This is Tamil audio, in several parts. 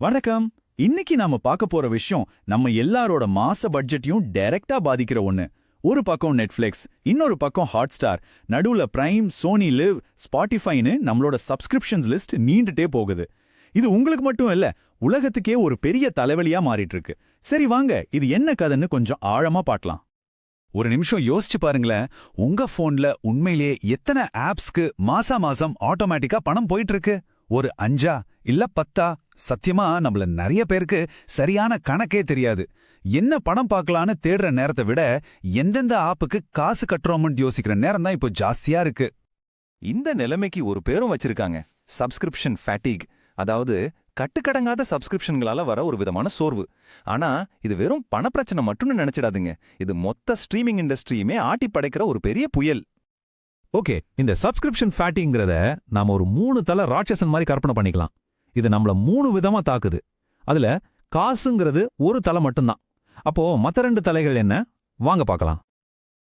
வணக்கம். இன்னைக்கு நாம பார்க்க போற விஷயம் நம்ம எல்லாரோட மாச பட்ஜெட்டையும் டைரக்டா பாதிக்கிற ஒண்ணு. ஒரு பக்கம் நெட்ஃபிளிக்ஸ் இன்னொரு பக்கம் ஹாட்ஸ்டார். நடுவுல பிரைம் சோனி லிவ் ஸ்பாட்டிஃபைன்னு நம்மளோட சப்ஸ்கிரிப்ஷன்ஸ் லிஸ்ட் நீண்டுட்டே போகுது. இது உங்களுக்கு மட்டும் இல்ல உலகத்துக்கே ஒரு பெரிய தலைவலியா மாறிட்டு இருக்கு சரி வாங்க இது என்ன கதைன்னு கொஞ்சம் ஆழமா பாக்கலாம் ஒரு நிமிஷம் யோசிச்சு பாருங்களேன் உங்க போன்ல உண்மையிலேயே எத்தனை ஆப்ஸ்க்கு மாசா மாசம் ஆட்டோமேட்டிக்கா பணம் போயிட்டு இருக்கு ஒரு அஞ்சா? இல்ல பத்தா சத்தியமா நம்மள நிறைய பேருக்கு சரியான கணக்கே தெரியாது. என்ன பணம் பார்க்கலான்னு தேடுற நேரத்தை விட எந்தெந்த ஆப்புக்கு காசு கட்டுறோம்னு யோசிக்கிற நேரம் தான் இப்போ ஜாஸ்தியா இருக்கு. இந்த நிலைமைக்கு ஒரு பேரும் வச்சிருக்காங்க. சப்ஸ்கிரிப்ஷன் ஃபேட்டிக் அதாவது கட்டுக்கடங்காத சப்ஸ்கிரிப்ஷன்களால வர ஒரு விதமான சோர்வு. ஆனா இது வெறும் பணப்பிரச்சனை மட்டும்னு நினைச்சிடாதுங்க. இது மொத்த ஸ்ட்ரீமிங் இண்டஸ்ட்ரியுமே ஆட்டி படைக்கிற ஒரு பெரிய புயல். ஓகே இந்த சப்ஸ்கிரிப்ஷன் ஃபேட்டிங்கிறத நாம ஒரு மூணு தலை ராட்சசன் மாதிரி கற்பனை பண்ணிக்கலாம். இது நம்மள மூணு விதமா தாக்குது. அதுல காசுங்கிறது ஒரு தலை மட்டும்தான். அப்போ மத்த ரெண்டு தலைகள் என்ன? வாங்க பார்க்கலாம்.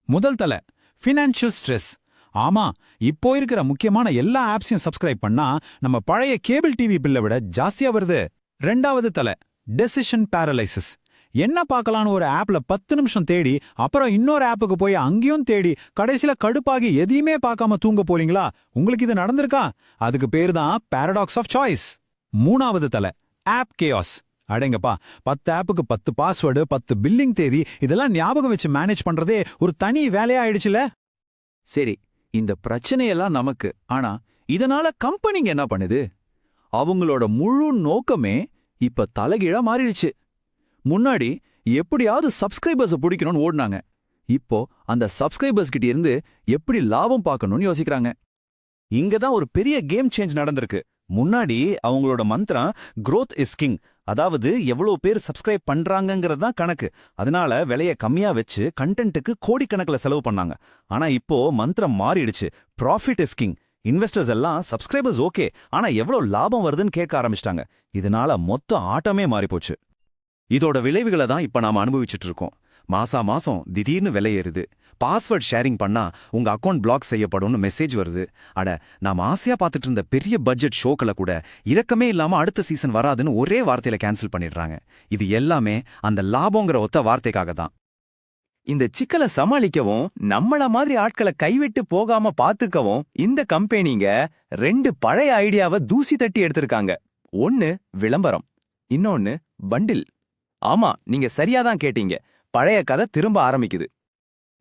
முதல் தலை ஃபினான்ஷியல் ஸ்ட்ரெஸ் ஆமா இப்போ இருக்கிற முக்கியமான எல்லா ஆப்ஸையும் சப்ஸ்கிரைப் பண்ணா நம்ம பழைய கேபிள் டிவி பில்லை விட ஜாஸ்தியா வருது. ரெண்டாவது தலை டெசிஷன் பேரலைசிஸ் என்ன பார்க்கலான்னு ஒரு ஆப்ல பத்து நிமிஷம் தேடி அப்புறம் இன்னொரு ஆப்புக்கு போய் அங்கேயும் தேடி கடைசியில கடுப்பாகி எதையுமே பார்க்காம தூங்க போறீங்களா? உங்களுக்கு இது நடந்திருக்கா? அதுக்கு பேர் தான் பாரடாக்ஸ் ஆஃப் சாய்ஸ் மூணாவது தலை ஆப் கேயாஸ் அடேங்கப்பா பத்து ஆப்புக்கு பத்து பாஸ்வேர்டு பத்து பில்லிங் தேதி இதெல்லாம் ஞாபகம் வச்சு மேனேஜ் பண்றதே ஒரு தனி வேலையா ஆயிடுச்சுல? சரி இந்த பிரச்சனையெல்லாம் நமக்கு. ஆனா இதனால கம்பெனிங்க என்ன பண்ணுது? அவங்களோட முழு நோக்கமே இப்ப தலைகீழா மாறிடுச்சு. முன்னாடி எப்படியாவது சப்ஸ்கிரைபர்ஸை பிடிக்கணும்னு ஓடுனாங்க. இப்போ அந்த சப்ஸ்கிரைபர்ஸ் கிட்ட இருந்து எப்படி லாபம் பார்க்கணும்னு யோசிக்கிறாங்க. இங்க தான் ஒரு பெரிய கேம் சேஞ்ச் நடந்திருக்கு. முன்னாடி அவங்களோட மந்திரம் க்ரோத் இஸ் கிங் அதாவது எவ்வளோ பேர் சப்ஸ்கிரைப் பண்றாங்கங்கிறது தான் கணக்கு. அதனால விலைய கம்மியா வச்சு கண்டென்ட்டுக்கு கோடிக்கணக்கில் செலவு பண்ணாங்க. ஆனா இப்போ மந்திரம் மாறிடுச்சு. ப்ராஃபிட் இஸ் கிங் இன்வெஸ்டர்ஸ் எல்லாம் சப்ஸ்கிரைபர்ஸ் ஓகே ஆனா எவ்வளோ லாபம் வருதுன்னு கேட்க ஆரம்பிச்சிட்டாங்க. இதனால மொத்த ஆட்டமே மாறிப்போச்சு. இதோட விளைவுகளை தான் இப்ப நாம அனுபவிச்சுட்டு இருக்கோம். மாசா மாசம் திடீர்னு விலை ஏறுது. பாஸ்வேர்ட் ஷேரிங் பண்ணா உங்க அக்கவுண்ட் பிளாக் செய்யப்படும்னு மெசேஜ் வருது. அட நாம ஆசையா பார்த்துட்டு இருந்த பெரிய பட்ஜெட் ஷோக்களை கூட இறக்கமே இல்லாம அடுத்த சீசன் வராதுன்னு ஒரே வார்த்தையில கேன்சல் பண்ணிடுறாங்க. இது எல்லாமே அந்த லாபங்கிற ஒத்த வார்த்தைக்காக தான். இந்த சிக்கலை சமாளிக்கவும் நம்மள மாதிரி ஆட்களை கைவிட்டு போகாம பாத்துக்கவும் இந்த கம்பெனிங்க ரெண்டு பழைய ஐடியாவை தூசி தட்டி எடுத்திருக்காங்க. ஒன்னு விளம்பரம் இன்னொன்னு பண்டில் ஆமா நீங்க சரியாதான் கேட்டீங்க. பழைய கதை திரும்ப ஆரம்பிக்குது.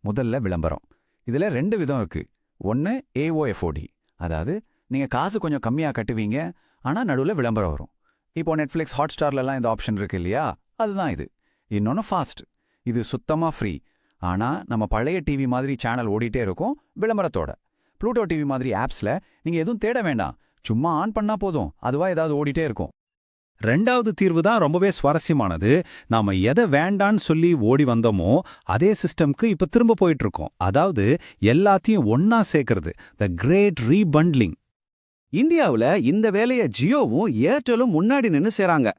முதல்ல விளம்பரம். இதுல ரெண்டு விதம் இருக்கு. ஒன்னு ஏஓஎஃப்ஓடி அதாவது நீங்க காசு கொஞ்சம் கம்மியா கட்டுவீங்க ஆனா நடுவுல விளம்பரம் வரும். இப்போ நெட்ஃபிளிக்ஸ் ஹாட்ஸ்டார்லலாம் இந்த ஆப்ஷன் இருக்கு இல்லையா? அதுதான் இது. இன்னொன்னு ஃபாஸ்ட் இது சுத்தமா ஃப்ரீ ஆனா நம்ம பழைய டிவி மாதிரி சேனல் ஓடிட்டே இருக்கும் விளம்பரத்தோட. ப்ளூட்டோ டிவி மாதிரி ஆப்ஸ்ல நீங்க எதுவும் தேட வேண்டாம். சும்மா ஆன் பண்ணா போதும். அதுவா ஏதாவது ஓடிட்டே இருக்கும். ரெண்டாவது தீர்வு தான் ரொம்பவே சுவாரஸ்யமானது. நாம எதை வேண்டான்னு சொல்லி ஓடி வந்தோமோ அதே சிஸ்டம்க்கு இப்ப திரும்ப போயிட்டு இருக்கோம் அதாவது எல்லாத்தையும் ஒன்னா சேர்க்கறது. த கிரேட் ரீபண்ட்லிங் இந்தியாவுல இந்த வேலைய ஜியோவும் ஏர்டெலும் முன்னாடி நின்னு செய்கிறாங்க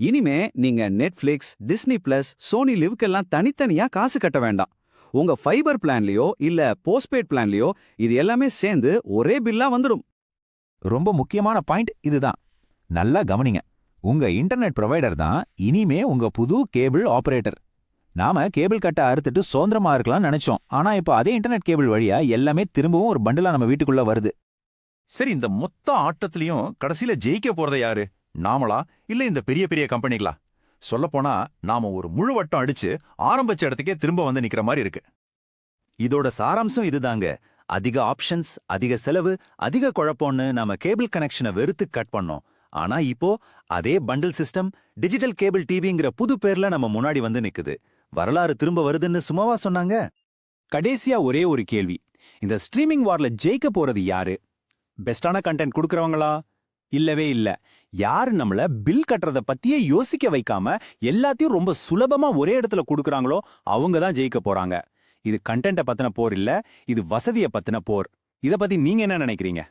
இனிமே நீங்க நெட்ஃபிளிக்ஸ் டிஸ்னி பிளஸ் சோனி லிவ்க்கெல்லாம் தனித்தனியா காசு கட்ட வேண்டாம். உங்க ஃபைபர் பிளான்லயோ இல்ல போஸ்ட்பெய்ட் பிளான்லயோ இது எல்லாமே சேர்ந்து ஒரே பில்லா வந்துடும். ரொம்ப முக்கியமான பாயிண்ட் இதுதான். நல்லா கவனிங்க. உங்க இன்டர்நெட் ப்ரொவைடர் தான் இனிமே உங்க புது கேபிள் ஆபரேட்டர். நாம கேபிள் கட்ட அறுத்துட்டு சுதந்திரமா இருக்கலாம்னு நினைச்சோம். ஆனா இப்போ அதே இன்டர்நெட் கேபிள் வழியா எல்லாமே திரும்பவும் ஒரு பண்டலா நம்ம வீட்டுக்குள்ள வருது. சரி இந்த மொத்த ஆட்டத்திலையும் கடைசியில ஜெயிக்க போறத யாரு? நாமளா? இல்ல இந்த பெரிய பெரிய கம்பெனிகளா? சொல்லப்போனா நாம ஒரு முழு வட்டம் அடிச்சு ஆரம்பிச்ச இடத்துக்கே திரும்ப வந்து நிக்கிற மாதிரி இருக்கு. இதோட சாராம்சம் இதுதாங்க. அதிக ஆப்ஷன்ஸ் அதிக செலவு அதிக குழப்பம்னு நாம கேபிள் கனெக்ஷனை வெறுத்து கட் பண்ணோம். ஆனா இப்போ அதே பண்டில் சிஸ்டம் டிஜிட்டல் கேபிள் டிவிங்கிற புது பேர்ல நம்ம முன்னாடி வந்து நிக்குது. வரலாறு திரும்ப வருதுன்னு சும்மாவா சொன்னாங்க? கடைசியா ஒரே ஒரு கேள்வி. இந்த ஸ்ட்ரீமிங் வார்ல ஜெயிக்க போறது யாரு? பெஸ்டான கண்டென்ட் கொடுக்கறவங்களா? இல்லவே இல்ல. யாரு நம்மள பில் கட்டுறத பத்தியே யோசிக்க வைக்காம எல்லாத்தையும் ரொம்ப சுலபமா ஒரே இடத்துல கொடுக்கறாங்களோ அவங்க தான் ஜெயிக்க போறாங்க. இது கண்டென்ட்டை பத்தின போர் இல்ல இது வசதியை பத்தின போர். இத பத்தி நீங்க என்ன நினைக்கிறீங்க?